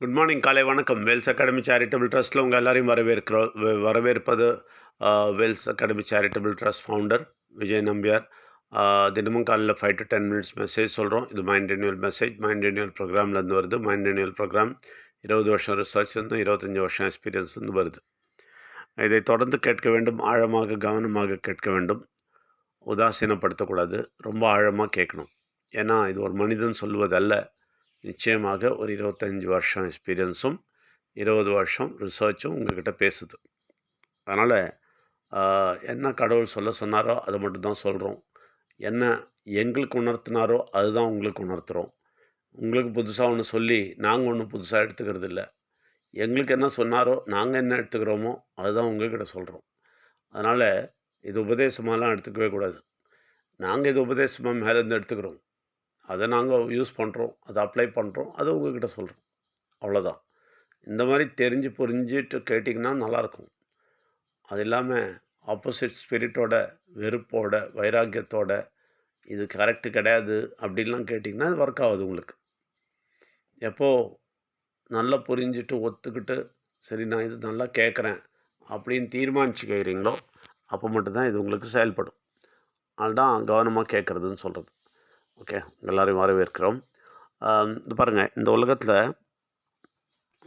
Good morning காலை வணக்கம். Wells academy charitable ட்ரஸ்ட்டில் உங்கள் எல்லாரையும் வரவேற்கிறோம் வரவேற்பது Wells academy charitable trust founder Vijay Nambiar. தினமும் காலையில் five to ten minutes message சொல்கிறோம் இது mind renewal message mind renewal ப்ரோக்ராம்லேருந்து வருது. மைண்ட் ரெனியூவல் ப்ரோக்ராம் இருபது வருஷம் ரிசர்ச் இருந்தும் இருபத்தஞ்சி வருஷம் எக்ஸ்பீரியன்ஸ் இருந்து வருது. இதை தொடர்ந்து கேட்க வேண்டும். ஆழமாக கவனமாக கேட்க வேண்டும். உதாசீனப்படுத்தக்கூடாது. ரொம்ப ஆழமாக கேட்கணும். ஏன்னா இது ஒரு மனிதன் சொல்வதல்ல நிச்சயமாக ஒரு இருபத்தஞ்சி வருஷம் எக்ஸ்பீரியன்ஸும் இருபது வருஷம் ரிசர்ச்சும் உங்கள்கிட்ட பேசுது. அதனால் என்ன கடவுள் சொல்ல சொன்னாரோ அதை மட்டும்தான் சொல்கிறோம் என்ன எங்களுக்கு உணர்த்தினாரோ அதுதான் உங்களுக்கு உணர்த்துகிறோம் உங்களுக்கு புதுசாக ஒன்று சொல்லி நாங்கள் ஒன்றும் புதுசாக எடுத்துக்கிறது இல்லை. எங்களுக்கு என்ன சொன்னாரோ நாங்கள் என்ன எடுத்துக்கிறோமோ அதுதான் உங்கள்கிட்ட சொல்கிறோம் அதனால் இது உபதேசமாலாம் எடுத்துக்கவே கூடாது. நாங்கள் இது உபதேசமாக மேலேருந்து எடுத்துக்கிறோம். அதை நாங்கள் யூஸ் பண்ணுறோம் அதை அப்ளை பண்ணுறோம் அதை உங்ககிட்ட சொல்கிறோம் அவ்வளோதான். இந்த மாதிரி தெரிஞ்சு புரிஞ்சுட்டு கேட்டிங்கன்னா நல்லாயிருக்கும். அது இல்லாமல் ஆப்போசிட் ஸ்பிரிட்டோட வெறுப்போட வைராக்கியத்தோட இது கரெக்டு கிடையாது அப்படின்லாம் கேட்டிங்கன்னா அது ஒர்க் ஆகுது உங்களுக்கு. எப்போது நல்லா புரிஞ்சுட்டு ஒத்துக்கிட்டு சரி நான் இது நல்லா கேட்குறேன் அப்படின்னு தீர்மானிச்சு கேட்குறீங்களோ அப்போ மட்டும்தான் இது உங்களுக்கு செயல்படும். அதுதான் கவனமாக கேட்குறதுன்னு சொல்கிறது ஓகே எல்லோரையும் வரவேற்கிறோம். இந்த பாருங்கள் இந்த உலகத்தில்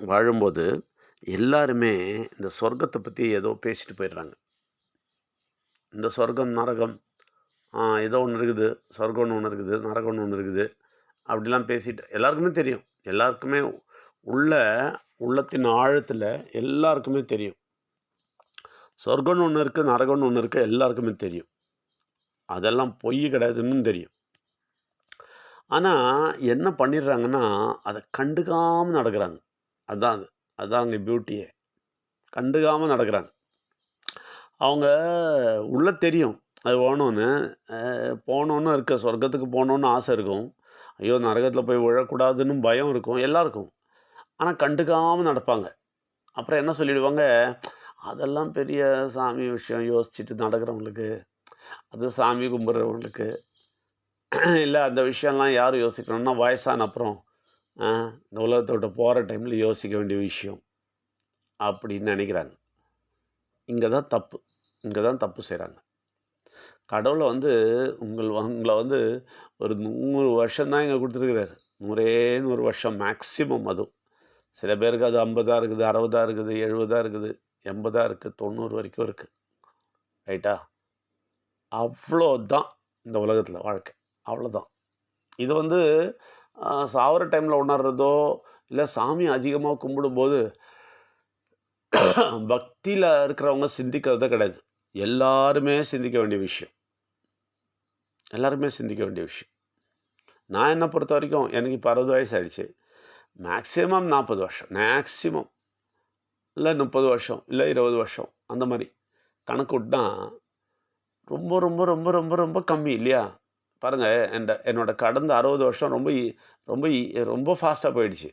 வாழும்போது எல்லாருமே இந்த சொர்க்கத்தை பற்றி ஏதோ பேசிட்டு போயிடுறாங்க. இந்த சொர்க்கம் நரகம் ஏதோ ஒன்று இருக்குது சொர்க்கம்னு ஒன்று இருக்குது நரகம்னு ஒன்று இருக்குது அப்படிலாம் பேசிட்டு எல்லாருக்குமே தெரியும். எல்லாருக்குமே உள்ள உள்ளத்தின் ஆழத்தில் எல்லாருக்குமே தெரியும். சொர்க்கம்னு ஒன்று இருக்குது நரகம்னு ஒன்று இருக்குது எல்லாருக்குமே தெரியும். அதெல்லாம் பொய் கிடையாதுன்னு தெரியும். ஆனால் என்ன பண்ணிடுறாங்கன்னா அதை கண்டுக்காமல் நடக்கிறாங்க. அதுதான் அது. அதான் அங்கே பியூட்டியே கண்டுக்காமல் நடக்கிறாங்க. அவங்க உள்ள தெரியும். அது போகணுன்னு போகணுன்னு இருக்க சொர்க்கத்துக்கு போகணுன்னு ஆசை இருக்கும். ஐயோ நரகத்தில் போய் விழக்கூடாதுன்னு பயம் இருக்கும் எல்லாருக்கும் ஆனால் கண்டுக்காமல் நடப்பாங்க. அப்புறம் என்ன சொல்லிவிடுவாங்க அதெல்லாம் பெரிய சாமி விஷயம் யோசிச்சுட்டு நடக்கிறவங்களுக்கு அது சாமி கும்பிட்றவங்களுக்கு இல்லை அந்த விஷயம்லாம் யார் யோசிக்கணும்னா வயசான அப்புறம் இந்த உலகத்தை விட்டு போகிற டைமில் யோசிக்க வேண்டிய விஷயம் அப்படின்னு நினைக்கிறாங்க. இங்கே தான் தப்பு. இங்கே தான் தப்பு செய்கிறாங்க கடவுளை வந்து உங்கள் உங்களை வந்து ஒரு நூறு வருஷம்தான் இங்கே கொடுத்துருக்குறாரு. நூறே நூறு வருஷம் மேக்ஸிமம் அதுவும் சில பேருக்கு அது ஐம்பதாக இருக்குது அறுபதாக இருக்குது எழுபதாக இருக்குது எண்பதாக இருக்குது தொண்ணூறு வரைக்கும் இருக்குது ரைட்டா? அவ்வளோதான் இந்த உலகத்தில் வாழ்க்கை. அவ்வளோதான். இது வந்து சாவர டைமில் உணர்றதோ இல்லை சாமி அதிகமாக கும்பிடும்போது பக்தியில் இருக்கிறவங்க சிந்திக்கிறதே கிடையாது. எல்லாருமே சிந்திக்க வேண்டிய விஷயம். எல்லாருமே சிந்திக்க வேண்டிய விஷயம். நான் என்ன பொறுத்த வரைக்கும் எனக்கு இப்போ அறுபது வயசு ஆகிடுச்சு மேக்ஸிமம் நாற்பது வருஷம். மேக்ஸிமம் இல்லை முப்பது வருஷம். இல்லை இருபது வருஷம். அந்த மாதிரி. கணக்கு விட்டால் ரொம்ப ரொம்ப ரொம்ப ரொம்ப ரொம்ப கம்மி இல்லையா? பாருங்கள் என் என்னோட கடந்த அறுபது வருஷம் ரொம்ப ரொம்ப ரொம்ப ஃபாஸ்ட்டாக போயிடுச்சு.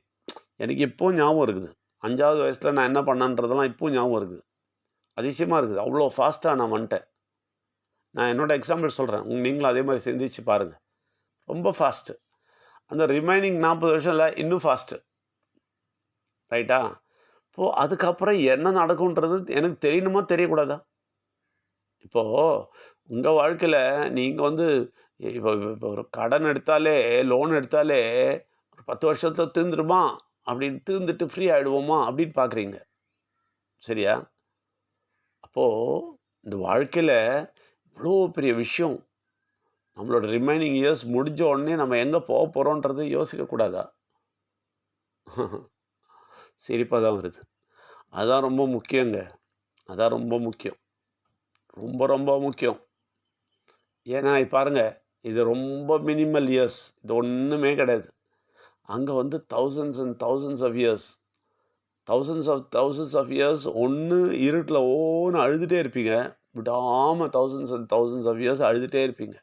எனக்கு இப்போவும் ஞாபகம் இருக்குது. அஞ்சாவது வயசில் நான் என்ன பண்ணேன்றதெல்லாம் இப்போவும் ஞாபகம் இருக்குது. அதிசயமாக இருக்குது. அவ்வளோ ஃபாஸ்ட்டாக நான் வந்துட்டேன். நான் என்னோட எக்ஸாம்பிள் சொல்கிறேன் நீங்களும் அதே மாதிரி சிந்திச்சு பாருங்கள் ரொம்ப ஃபாஸ்ட்டு அந்த ரிமைனிங் நாற்பது வருஷம்ல இன்னும் ஃபாஸ்ட்டு ரைட்டா இப்போது அதுக்கப்புறம் என்ன நடக்கும்ன்றது எனக்கு தெரியணுமா தெரியக்கூடாதா? இப்போது உங்கள் வாழ்க்கையில் நீங்கள் வந்து இப்போ இப்போ ஒரு கடன் எடுத்தாலே லோன் எடுத்தாலே ஒரு பத்து வருஷத்தில் தீர்ந்துடுமா அப்படின்னு தீர்ந்துட்டு ஃப்ரீ ஆகிடுவோமா அப்படின்னு பார்க்குறீங்க. சரியா? அப்போது இந்த வாழ்க்கையில் இவ்வளோ பெரிய விஷயம். நம்மளோட ரிமைனிங் இயர்ஸ் முடிஞ்ச உடனே நம்ம எங்கே போக போகிறோன்றது யோசிக்கக்கூடாதா சிரிப்பாக தான் வருது. அதுதான் ரொம்ப முக்கியங்க. அதான் ரொம்ப முக்கியம். ரொம்ப ரொம்ப முக்கியம். ஏன்னா பாருங்கள் இது ரொம்ப மினிமல் இயர்ஸ் இது ஒன்றுமே கிடையாது. அங்கே வந்து thousands and thousands of years thousands of thousands of years ஒன்று இருட்டில் ஓன்னு அழுதுகிட்டே இருப்பீங்க. விடாமல் thousands and thousands of years அழுதுகிட்டே இருப்பீங்க.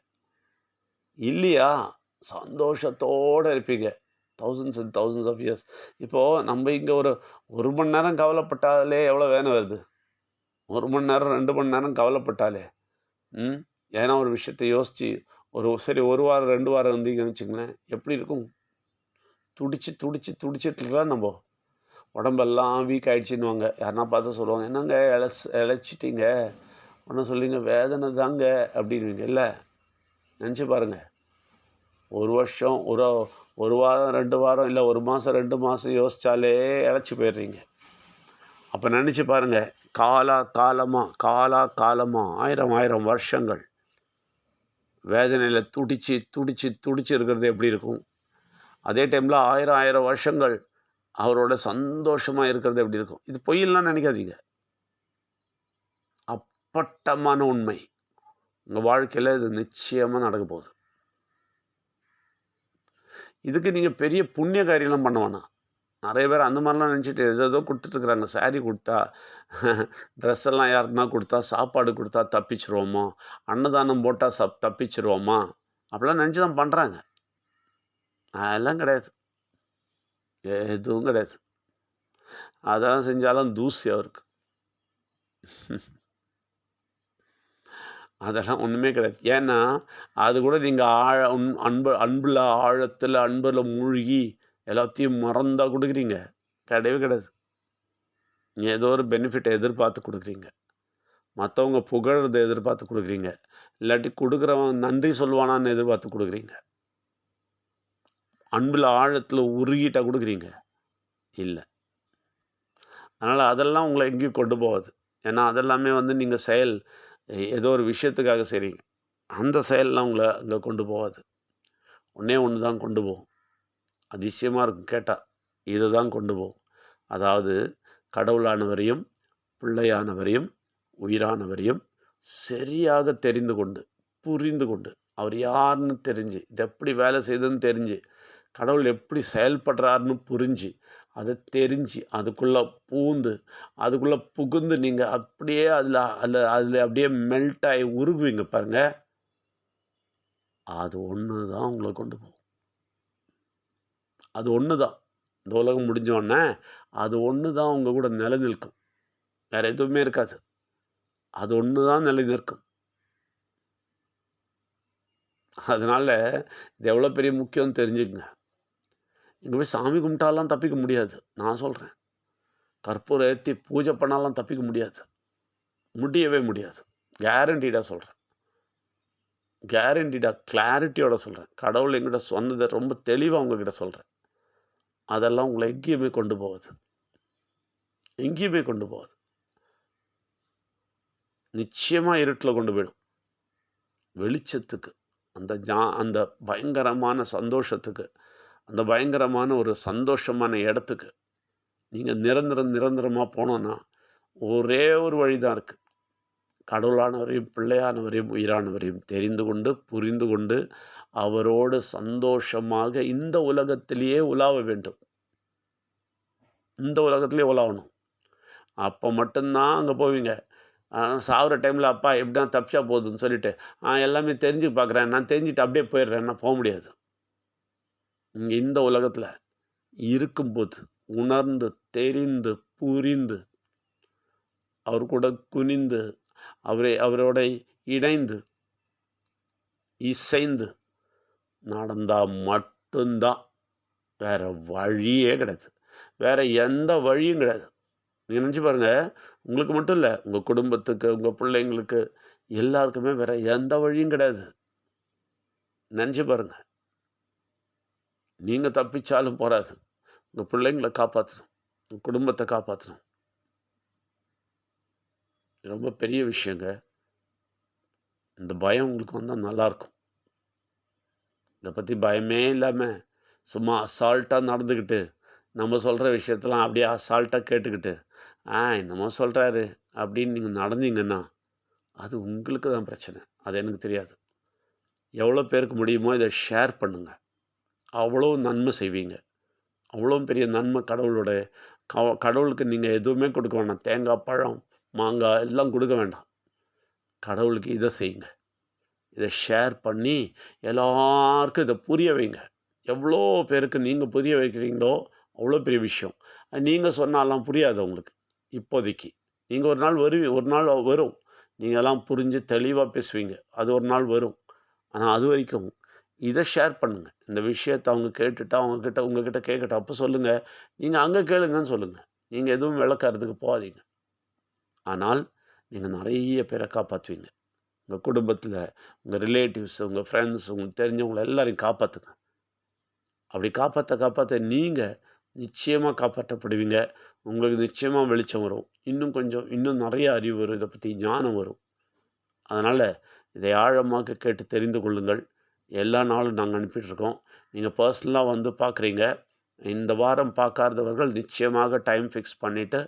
இல்லையா? சந்தோஷத்தோடு இருப்பீங்க. Thousands and thousands of years இப்போது நம்ம இங்கே ஒரு ஒரு மணி நேரம் கவலைப்பட்டாலே எவ்வளோ வேணும் வருது? ஒரு மணி நேரம் ரெண்டு மணி நேரம் கவலைப்பட்டாலே ம் ஏன்னா ஒரு விஷயத்தை யோசித்து ஒரு சரி ஒரு வாரம் ரெண்டு வாரம் இருந்தீங்கன்னு வச்சுங்களேன் எப்படி இருக்கும்? துடிச்சு துடிச்சு துடிச்சிட்டுருக்கலாம் நம்ம. உடம்பெல்லாம் வீக் ஆயிடுச்சுன்னுவாங்க. யாருன்னா பார்த்து சொல்லுவாங்க என்னங்க இளஸ் இழைச்சிட்டிங்க ஒன்றும் சொல்லிங்க வேதனை தாங்க அப்படின்வீங்க இல்லை நினச்சி பாருங்கள் ஒரு வருஷம் ஒரு ஒரு வாரம் ரெண்டு வாரம் இல்லை ஒரு மாதம் ரெண்டு மாதம் யோசித்தாலே இழைச்சி போயிடுறீங்க. அப்போ நினச்சி பாருங்கள் காலா காலமாக காலா காலமாக ஆயிரம் ஆயிரம் வருஷங்கள். வேதனையில் துடிச்சு துடிச்சு துடிச்சு இருக்கிறது எப்படி இருக்கும்? அதே டைமில் ஆயிரம் ஆயிரம் வருஷங்கள் அவரோட சந்தோஷமாக இருக்கிறது எப்படி இருக்கும்? இது பொய்யெல்லாம் நினைக்காதீங்க. அப்பட்டமான உண்மை. உங்கள் வாழ்க்கையில் இது நிச்சயமாக நடக்க போகுது. இதுக்கு நீங்கள் பெரிய புண்ணிய காரியம்லாம் பண்ண வேணாம். நிறைய பேர் அந்த மாதிரிலாம் நினச்சிட்டு எதோ ஏதோ கொடுத்துட்ருக்குறாங்க சாரீ கொடுத்தா ட்ரெஸ் எல்லாம் யாருக்குனா கொடுத்தா சாப்பாடு கொடுத்தா தப்பிச்சிருவோமா? அன்னதானம் போட்டால் சப் தப்பிச்சிருவோமா? அப்படிலாம் நினச்சி தான் பண்ணுறாங்க அதெல்லாம் கிடையாது. எதுவும் கிடையாது. அதெல்லாம் செஞ்சாலும் தூசி அவருக்கு. அதெல்லாம் ஒன்றுமே கிடையாது. ஏன்னா அது கூட நீங்கள் ஆழ அன்பு அன்பில் ஆழத்தில் அன்பில் மூழ்கி எல்லாத்தையும் மறந்தால் கொடுக்குறீங்க. கிடையவே கிடையாது. ஏதோ ஒரு பெனிஃபிட்டை எதிர்பார்த்து கொடுக்குறீங்க. மற்றவங்க புகழறதை எதிர்பார்த்து கொடுக்குறீங்க. இல்லாட்டி கொடுக்குறவன் நன்றி சொல்லுவானான்னு எதிர்பார்த்து கொடுக்குறீங்க. அன்பில் ஆழத்தில் உருகிட்டா கொடுக்குறீங்க? இல்லை. அதனால் அதெல்லாம் உங்களை எங்கேயும் கொண்டு போகாது. ஏன்னா அதெல்லாமே வந்து நீங்கள் செயல் ஏதோ ஒரு விஷயத்துக்காக செய்கிறீங்க அந்த செயல்லாம் உங்களை அங்கே கொண்டு போகாது. ஒன்றே ஒன்று தான் கொண்டு போகும். அதிசயமாக இருக்கும் கேட்டால் இதை தான் கொண்டு போகும். அதாவது கடவுளானவரையும் பிள்ளையானவரையும் உயிரானவரையும் சரியாக தெரிந்து கொண்டு புரிந்து கொண்டு அவர் யாருன்னு தெரிஞ்சு இது எப்படி வேலை செய்யுதுன்னு தெரிஞ்சு கடவுள் எப்படி செயல்படுறாருன்னு புரிஞ்சு அதை தெரிஞ்சு அதுக்குள்ளே பூந்து அதுக்குள்ளே புகுந்து நீங்கள் அப்படியே அதில் அதில் அதில் அப்படியே மெல்ட் ஆகி உருகுவீங்க பாருங்கள் அது ஒன்று தான் உங்களை கொண்டு போகும். அது ஒன்று தான். இந்த உலகம் முடிஞ்சோடனே அது ஒன்று தான் உங்கள் கூட நிலைநிற்கும். வேறு எதுவுமே இருக்காது. அது ஒன்று தான் நிலைநிற்கும். அதனால் இது எவ்வளோ பெரிய முக்கியம்னு தெரிஞ்சுக்கங்க. இங்கே போய் சாமி கும்பிட்டாலாம் தப்பிக்க முடியாது. நான் சொல்கிறேன் கற்பூரம் ஏற்றி பூஜை பண்ணாலாம் தப்பிக்க முடியாது. முடியவே முடியாது. கேரண்டீடாக சொல்கிறேன் கேரண்டீடாக கிளாரிட்டியோட சொல்கிறேன் கடவுள் எங்கிட்ட சொன்னதை ரொம்ப தெளிவாக உங்ககிட்ட சொல்கிறேன் அதெல்லாம் உங்களை எங்கேயுமே கொண்டு போகுது. எங்கேயுமே கொண்டு போகுது. நிச்சயமாக இருட்டில் கொண்டு போயிடும். வெளிச்சத்துக்கு அந்த ஜா அந்த பயங்கரமான சந்தோஷத்துக்கு அந்த பயங்கரமான ஒரு சந்தோஷமான இடத்துக்கு நீங்கள் நிரந்தரம் நிரந்தரமாக போனோன்னா ஒரே ஒரு வழி தான் இருக்குது கடவுளானவரையும் பிள்ளையானவரையும் உயிரானவரையும் தெரிந்து கொண்டு புரிந்து கொண்டு அவரோடு சந்தோஷமாக இந்த உலகத்திலேயே உலாவ வேண்டும். இந்த உலகத்திலே உலாவணும். அப்போ மட்டும்தான் அங்கே போவீங்க. சாகுற டைமில் அப்பா எப்படின்னா தப்பிச்சா போகுதுன்னு சொல்லிட்டு எல்லாமே தெரிஞ்சு பார்க்குறேன். நான் தெரிஞ்சுட்டு அப்படியே போயிடுறேன்னா போக முடியாது. இங்கே இந்த உலகத்தில் இருக்கும்போது உணர்ந்து தெரிந்து புரிந்து அவர் கூட குனிந்து அவரை அவரோட இணைந்து இசைந்து நடந்தால் மட்டும்தான் வேறு வழியே கிடையாது. வேறு எந்த வழியும் கிடையாது. நீங்கள் நினச்சி பாருங்கள் உங்களுக்கு மட்டும் இல்லை உங்கள் குடும்பத்துக்கு உங்கள் பிள்ளைங்களுக்கு எல்லாருக்குமே வேறு எந்த வழியும் கிடையாது. நினச்சி பாருங்கள் நீங்கள் தப்பிச்சாலும் போகாது உங்கள் பிள்ளைங்களை காப்பாற்றணும் உங்கள் குடும்பத்தை காப்பாற்றணும் ரொம்ப பெரிய விஷயங்க. இந்த பயம் உங்களுக்கு வந்தால் நல்லாயிருக்கும் இதை பற்றி பயமே இல்லாமல் சும்மா அசால்ட்டாக நடந்துக்கிட்டு நம்ம சொல்கிற விஷயத்தெல்லாம் அப்படியே அசால்ட்டாக கேட்டுக்கிட்டு ஆ என்னமோ சொல்கிறாரு அப்படின்னு நீங்கள் நடந்தீங்கன்னா அது உங்களுக்கு தான் பிரச்சனை. அது எனக்கு தெரியாது. எவ்வளோ பேருக்கு முடியுமோ இதை ஷேர் பண்ணுங்கள் அவ்வளோ நன்மை செய்வீங்க. அவ்வளோ பெரிய நன்மை கடவுளோட க கடவுளுக்கு நீங்கள் எதுவுமே கொடுக்க வேணாம். தேங்காய் பழம் மாங்காய் எல்லாம் கொடுக்க வேண்டாம். கடவுளுக்கு இதை செய்யுங்க. இதை ஷேர் பண்ணி எல்லாருக்கும் இதை புரிய வைங்க. எவ்வளோ பேருக்கு நீங்கள் புரிய வைக்கிறீங்களோ அவ்வளோ பெரிய விஷயம். நீங்கள் சொன்னாலாம் புரியாது உங்களுக்கு. இப்போதைக்கு. நீங்கள் ஒரு நாள் வருவீங்க ஒரு நாள் வரும். நீங்கள் எல்லாம் புரிஞ்சு தெளிவாக பேசுவீங்க. அது ஒரு நாள் வரும். ஆனால் அது வரைக்கும் இதை ஷேர் பண்ணுங்கள் இந்த விஷயத்த அவங்க கேட்டுட்டு அவங்கக்கிட்ட உங்ககிட்ட கேட்கட்ட அப்போ சொல்லுங்கள் நீங்கள் அங்கே கேளுங்கன்னு சொல்லுங்கள் நீங்கள் எதுவும் விளக்கறதுக்கு போகாதீங்க. ஆனால் நீங்கள் நிறைய பேரை காப்பாற்றுவீங்க உங்கள் குடும்பத்தில் உங்கள் ரிலேட்டிவ்ஸ், உங்கள் ஃப்ரெண்ட்ஸ், உங்களுக்கு தெரிஞ்சவங்கள எல்லாரையும் காப்பாற்றுங்க அப்படி காப்பாற்ற காப்பாற்ற நீங்கள் நிச்சயமாக காப்பாற்றப்படுவீங்க. உங்களுக்கு நிச்சயமாக வெளிச்சம் வரும். இன்னும் கொஞ்சம் இன்னும் நிறைய அறிவு வரும். இதை பற்றி ஞானம் வரும். அதனால் இதை ஆழமாக கேட்டு தெரிந்து கொள்ளுங்கள். எல்லா நாளும் நாங்கள் அனுப்பிட்டுருக்கோம். நீங்கள் பர்சனலாக வந்து பார்க்குறீங்க. இந்த வாரம் பார்க்காதவர்கள் நிச்சயமாக டைம் ஃபிக்ஸ் பண்ணிவிட்டு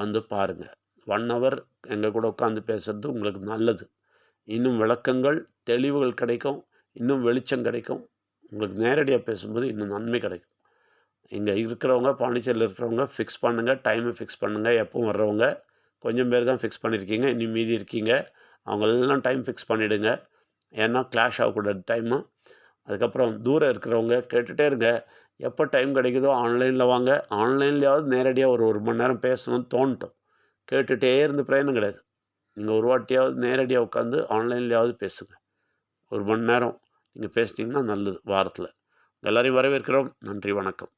வந்து பாருங்கள் ஒன் ஹவர் எங்கள் கூட உட்காந்து பேசுகிறது உங்களுக்கு நல்லது. இன்னும் விளக்கங்கள், தெளிவுகள் கிடைக்கும். இன்னும் வெளிச்சம் கிடைக்கும். உங்களுக்கு நேரடியாக பேசும்போது இன்னும் நன்மை கிடைக்கும். இங்கே இருக்கிறவங்க, பாண்டிச்சேரியில் இருக்கிறவங்க ஃபிக்ஸ் பண்ணுங்கள் டைமை ஃபிக்ஸ் பண்ணுங்கள் எப்பவும் வர்றவங்க. கொஞ்சம் பேர் தான் ஃபிக்ஸ் பண்ணியிருக்கீங்க. இன்னும் மீதி இருக்கீங்க. அவங்கெல்லாம் டைம் ஃபிக்ஸ் பண்ணிவிடுங்க ஏன்னா கிளாஷ் ஆகக்கூடாது டைமு. அதுக்கப்புறம் தூரம் இருக்கிறவங்க கேட்டுகிட்டே இருங்க. எப்போ டைம் கிடைக்குதோ ஆன்லைனில் வாங்க. ஆன்லைன்லேயாவது நேரடியாக ஒரு ஒரு மணி நேரம் பேசணும்னு தோணட்டும். கேட்டுகிட்டே இருந்து பிரயோஜனம் கிடையாது. நீங்கள் ஒரு வாட்டியாவது நேரடியாக உட்காந்து ஆன்லைன்லேயாவது பேசுங்க. ஒரு மணி நேரம் நீங்கள் பேசிட்டிங்கன்னா நல்லது வாரத்தில் எல்லாரையும் வரவேற்கிறோம். நன்றி, வணக்கம்.